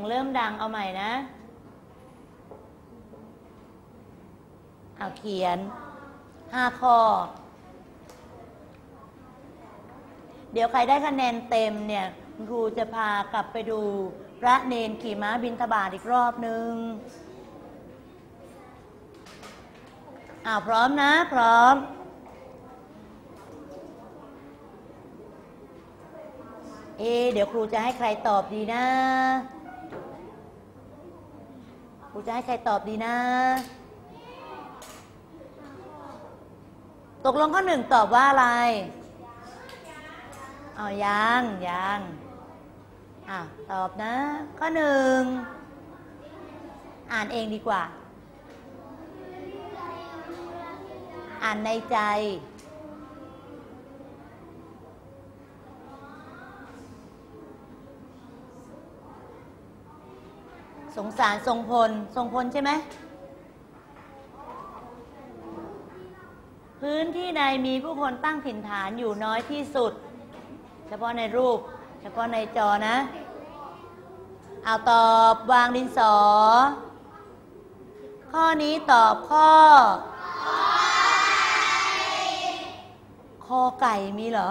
งเริ่มดังเอาใหม่นะเอาเขียนห้าข้อ เดี๋ยวใครได้คะแนนเต็มเนี่ยครูจะพากลับไปดูพระเนนขี่ม้าบินทบาทอีกรอบนึงอ้าวพร้อมนะ พร้อม เอ เดี๋ยวครูจะให้ใครตอบดีนะ ครูจะให้ใครตอบดีนะ ตกลงข้อหนึ่งตอบว่าอะไรเอายังยังอะตอบนะ ข้อหนึ่งอ่านเองดีกว่า อ่านในใจ สงสารทรงพล ทรงพลใช่ไหม พื้นที่ใดมีผู้คนตั้งถิ่นฐานอยู่น้อยที่สุด เฉพาะในรูป เฉพาะในจอนะ เอาตอบวางดินสอ ข้อนี้ตอบข้อ คอไก่มีเหรอ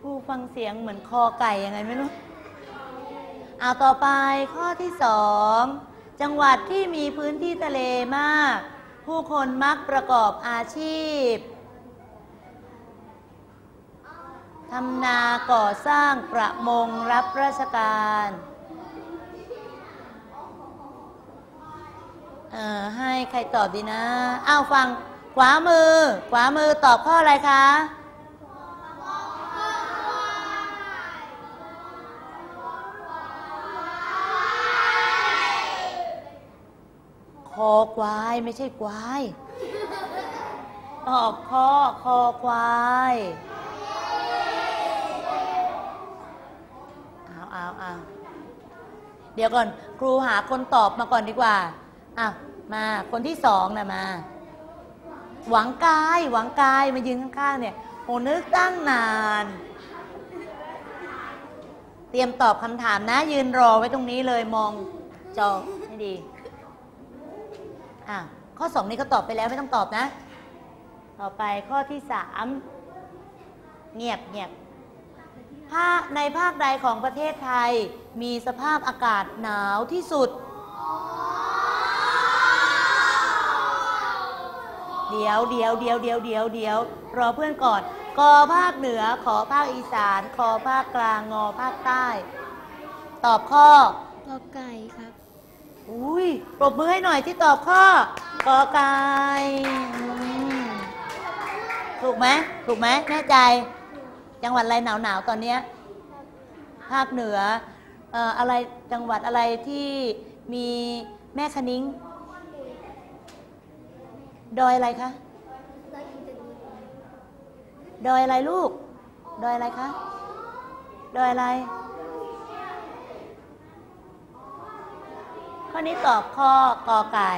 ผู้ฟังเสียงเหมือนคอไก่ยังไงไม่รู้ เอาต่อไปข้อที่สองจังหวัดที่มีพื้นที่ทะเลมาก ผู้คนมักประกอบอาชีพทำนาก่อสร้างประมงรับราชการเออให้ใครตอบดีนะ อ้าวฟังขวามือ ขวามือตอบข้ออะไรคะ อควายไม่ใช่ควายตอบข้อคอควายเอาเอาเอาเดี๋ยวก่อน ครูหาคนตอบมาก่อนดีกว่าอะมาคนที่สองนะมา หวังกาย หวังกายมายืนข้างๆเนี่ยโหนึกตั้งนาน เตรียมตอบคำถามนะ ยืนรอไว้ตรงนี้เลยมองจอให้ดี อะข้อสองนี้ก็ตอบไปแล้วไม่ต้องตอบนะ ต่อไปข้อที่สามเงียบเงียบภาคในภาคใดของประเทศไทยมีสภาพอากาศหนาวที่สุด เดี๋ยวเดี๋ยวเดี๋ยวเดี๋ยวเดี๋ยวเดี๋ยวรอเพื่อนก่อนกอภาคเหนือขอภาคอีสานคอภาคกลางงอภาคใต้ ตอบข้อกอไก่ครับ อุ้ยปรบมือให้หน่อยที่ตอบข้อกอไก่ถูกไหมถูกไหมแน่ใจ จังหวัดอะไรหนาวหนาวตอนเนี้ยภาคเหนือเอ่ออะไรจังหวัดอะไรที่มีแม่คะนิ้งดอยอะไรคะดอยอะไรลูก ดอยอะไรคะ ดอยอะไร ข้อนี้ตอบข้อกอไก่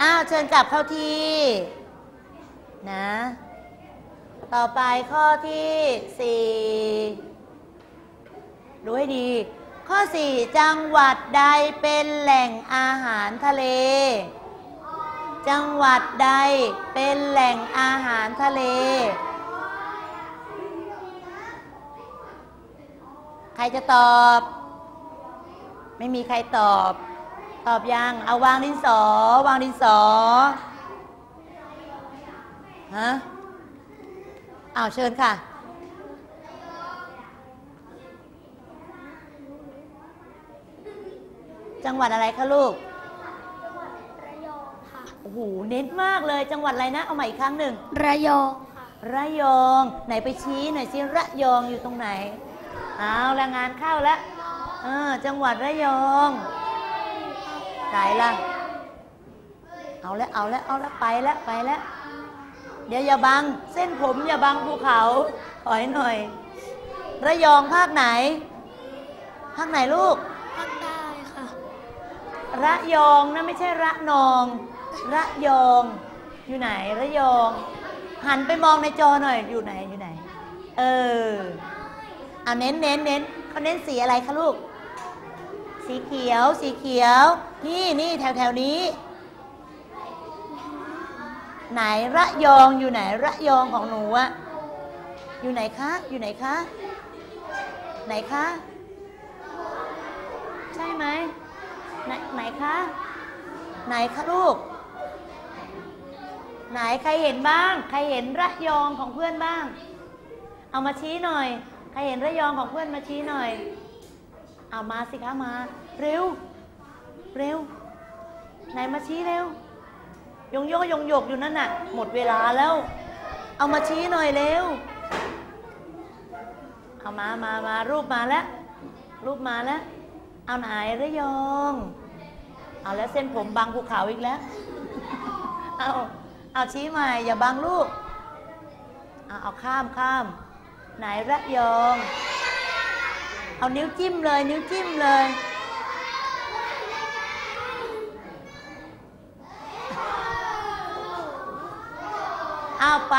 อ้าว เชิญกลับเข้าที่นะ ต่อไปข้อที่สี่ดูให้ดี ข้อสี่จังหวัดใดเป็นแหล่งอาหารทะเล จังหวัดใดเป็นแหล่งอาหารทะเล ใครจะตอบ ไม่มีใครตอบ ตอบยัง เอาวางดินสอ วางดินสอ ฮะอ้าวเชิญค่ะ จังหวัดอะไรคะลูกระยองค่ะโอ้โห เน้นมากเลย จังหวัดอะไรนะ เอาใหม่อีกครั้งหนึ่ง ระยองค่ะ ระยอง ไหนไปชี้หน่อยสิ ระยองอยู่ตรงไหน เอาละงานเข้าแล้ว เออ จังหวัดระยอง ไหนล่ะ เอาแล้วเอาแล้วเอาแล้วไปแล้วไปแล้ว เดี๋ยวอย่าบัง เส้นผมอย่าบังภูเขาถอยหน่อย ระยองภาคไหน ภาคไหนลูก ภาคใต้ค่ะ ระยองนะไม่ใช่ระนอง ระยอง อยู่ไหนระยอง หันไปมองในจอหน่อย อยู่ไหนอยู่ไหน เออ เอาเน้นเน้นเน้นเขาเน้นสีอะไรคะลูก สีเขียว สีเขียว นี่นี่แถวแถวๆนี้ ไหนระยองอยู่ไหนระยองของหนูอะอยู่ไหนคะ อยู่ไหนคะ ไหนคะ ใช่ไหมไหนไหนคะ ไหนคะลูก ไหนใครเห็นบ้าง ใครเห็นระยองของเพื่อนบ้าง เอามาชี้หน่อย ใครเห็นระยองของเพื่อนมาชี้หน่อย เอามาสิคะมา เร็ว เร็ว ไหนมาชี้เร็วยงโยกยงหยกอยู่นั่นน่ะ หมดเวลาแล้ว เอามาชี้หน่อยเร็ว เอามามามารูปมาแล้ว รูปมาแล้ว เอาไหนระยอง เอาแล้วเส้นผมบังภูเขาอีกแล้ว เอาเอาชี้ใหม่อย่าบังลูก เอาเอาข้ามข้าม ไหนระยอง เอานิ้วจิ้มเลย นิ้วจิ้มเลย เอาไป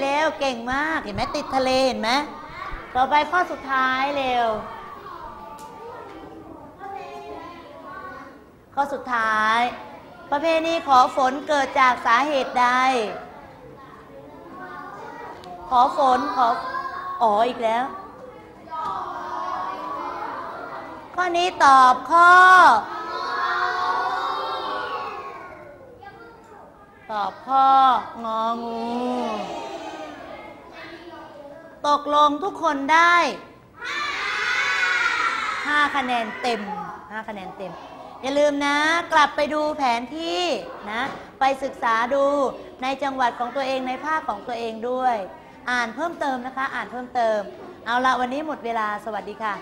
เร็วเก่งมากเห็นไหมติดทะเลเห็นไหมต่อไปข้อสุดท้ายเร็ว ข้อสุดท้าย ประเพณีขอฝนเกิดจากสาเหตุใด ขอฝนขออ๋ออีกแล้ว ข้อนี้ตอบข้อ ตอบข้ององู ตกลงทุกคนได้5คะแนนเต็ม5คะแนนเต็ม อย่าลืมนะ กลับไปดูแผนที่นะ ไปศึกษาดูในจังหวัดของตัวเองในภาคของตัวเองด้วย อ่านเพิ่มเติมนะคะ อ่านเพิ่มเติม เอาละวันนี้หมดเวลาสวัสดีค่ะ